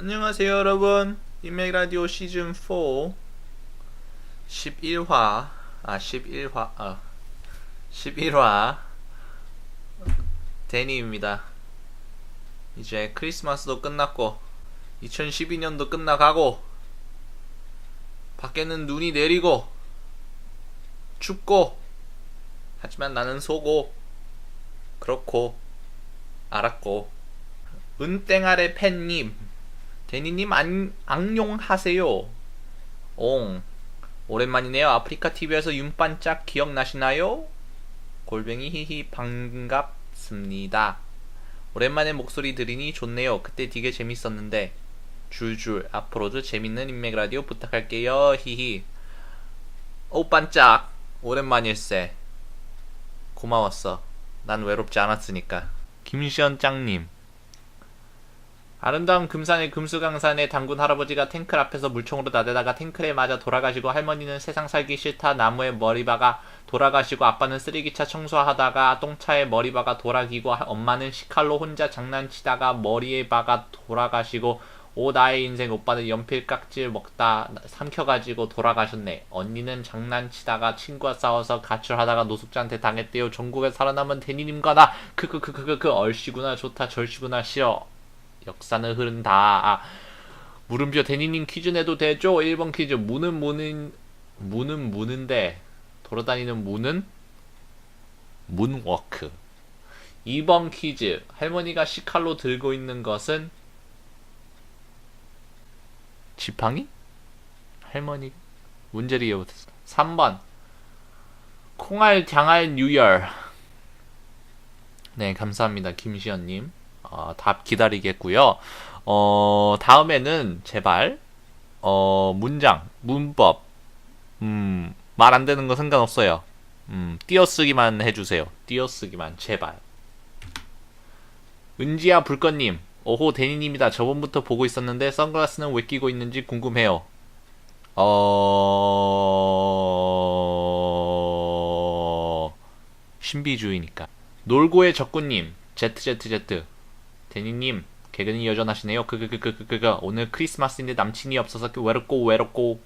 안녕하세요 여러분. 인맥라디오 시즌 4 11화 아 11화 아 11화 데니입니다. 이제 크리스마스도 끝났고 2012년도 끝나가고 밖에는 눈이 내리고 춥고 하지만 나는 소고 그렇고 알았고. 은땡아래 팬님 데니님 안, 안녕하세요. 옹 오랜만이네요. 아프리카 TV에서 윤반짝 기억나시나요? 골뱅이 히히 반갑습니다. 오랜만에 목소리 들으니 좋네요. 그때 되게 재밌었는데. 줄줄 앞으로도 재밌는 인맥 라디오 부탁할게요. 히히. 오 반짝. 오랜만일세 고마웠어. 난 외롭지 않았으니까. 김시연 짱님 아름다운 금산의 금수강산의 당군 할아버지가 탱클 앞에서 물총으로 나대다가 탱클에 맞아 돌아가시고 할머니는 세상 살기 싫다 나무에 머리 박아 돌아가시고 아빠는 쓰레기차 청소하다가 똥차에 머리 박아 돌아기고 엄마는 시칼로 혼자 장난치다가 머리에 박아 돌아가시고 오 나의 인생 오빠는 연필 깍질 먹다 삼켜가지고 돌아가셨네. 언니는 장난치다가 친구와 싸워서 가출하다가 노숙자한테 당했대요. 전국에 살아남은 대니님과 나 크크크크크크. 얼씨구나 좋다 절씨구나 싫어 역사는 흐른다. 아, 물음표 대니님 퀴즈 내도 되죠? 1번 퀴즈. 무는 무는 무는 무는데 돌아다니는 무는 문워크. 2번 퀴즈. 할머니가 시칼로 들고 있는 것은 지팡이? 할머니 문제를 이해 못했어. 3번 콩알 장알 뉴열. 네, 감사합니다. 김시연님. 어, 답 기다리겠고요. 어, 다음에는 제발 어, 문장, 문법, 음, 말 안 되는 거 상관없어요. 음, 띄어쓰기만 해주세요. 띄어쓰기만 제발. 은지야 불꽃님, 오호 데니님이다. 저번부터 보고 있었는데 선글라스는 왜 끼고 있는지 궁금해요. 어 신비주의니까. 놀고의 적군님, ZZZ. 데니님 개근이 여전하시네요. 그그그그그그 오늘 크리스마스인데 남친이 없어서 외롭고 외롭고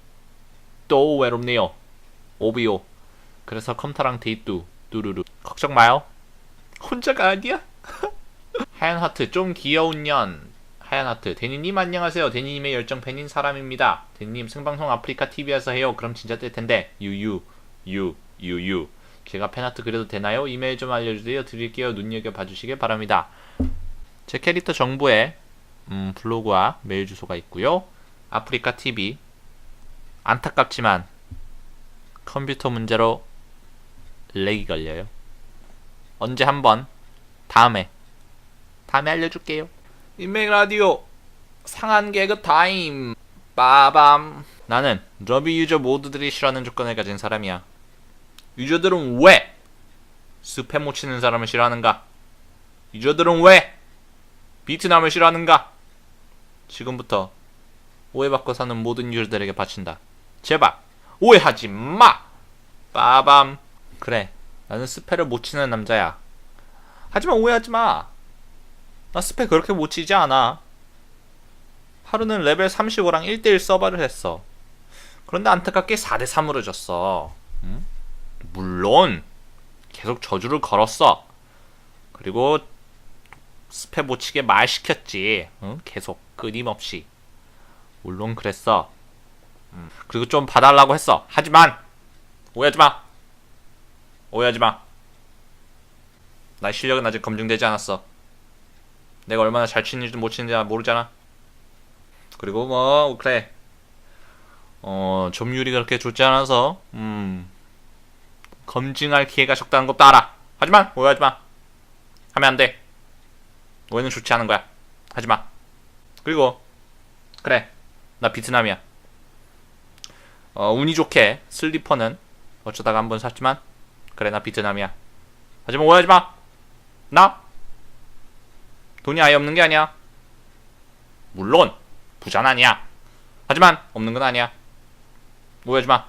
또 외롭네요. 오비오. 그래서 컴퓨터랑 데이트 뚜루루. 걱정 마요. 혼자가 아니야. 하얀 하트 좀 귀여운 년. 하얀 하트 데니님 안녕하세요. 데니님의 열정 팬인 사람입니다. 데니님 생방송 아프리카 TV에서 해요. 그럼 진짜 될 텐데 유유 유 유유. 제가 팬아트 그려도 되나요? 이메일 좀 알려주세요. 드릴게요. 눈여겨 봐주시길 바랍니다. 제 캐릭터 정보에 음, 블로그와 메일 주소가 있고요. 아프리카 TV 안타깝지만 컴퓨터 문제로 렉이 걸려요. 언제 한번 다음에 다음에 알려줄게요. 인맥 라디오 상한 개그 타임 빠밤 나는 러비 유저 모두들이 싫어하는 조건을 가진 사람이야. 유저들은 왜 스팸 못 치는 사람을 싫어하는가? 유저들은 왜 비트남을 싫어하는가? 지금부터 오해받고 사는 모든 유저들에게 바친다. 제발 오해하지 마. 빠밤. 그래, 나는 스페를 못 치는 남자야. 하지만 오해하지 마. 나 스페 그렇게 못 치지 않아. 하루는 레벨 35랑 1대1 서버를 했어. 그런데 안타깝게 4대3으로 졌어. 응? 물론 계속 저주를 걸었어. 그리고 스페 못 치게 말 시켰지. 응? 계속 끊임없이. 물론 그랬어. 음. 그리고 좀 봐달라고 했어. 하지만 오해하지 마. 오해하지 마. 나의 실력은 아직 검증되지 않았어. 내가 얼마나 잘 치는지 못 치는지 모르잖아. 그리고 뭐 그래. 어 점유율이 그렇게 좋지 않아서 음 검증할 기회가 적다는 것도 알아. 하지만 오해하지 마. 하면 안 돼. 오해는 좋지 않은 거야. 하지 마. 그리고 그래. 나 베트남이야. 어, 운이 좋게 슬리퍼는 어쩌다가 한 번 샀지만 그래 나 베트남이야. 하지만 오해하지 마. 나 돈이 아예 없는 게 아니야. 물론 부자는 아니야. 하지만 없는 건 아니야. 오해하지 마.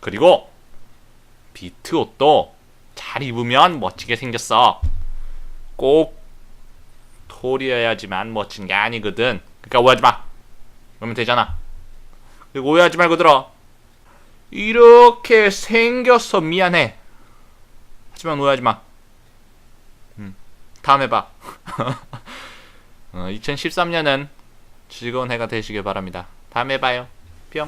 그리고 비트 옷도 잘 입으면 멋지게 생겼어. 꼭 톨이어야지만 멋진 게 아니거든. 그러니까 오해하지 마. 그러면 되잖아. 그리고 오해하지 말고 들어. 이렇게 생겨서 미안해. 하지만 오해하지 마. 음, 다음에 봐. 어, 2013년은 즐거운 해가 되시길 바랍니다. 다음에 봐요.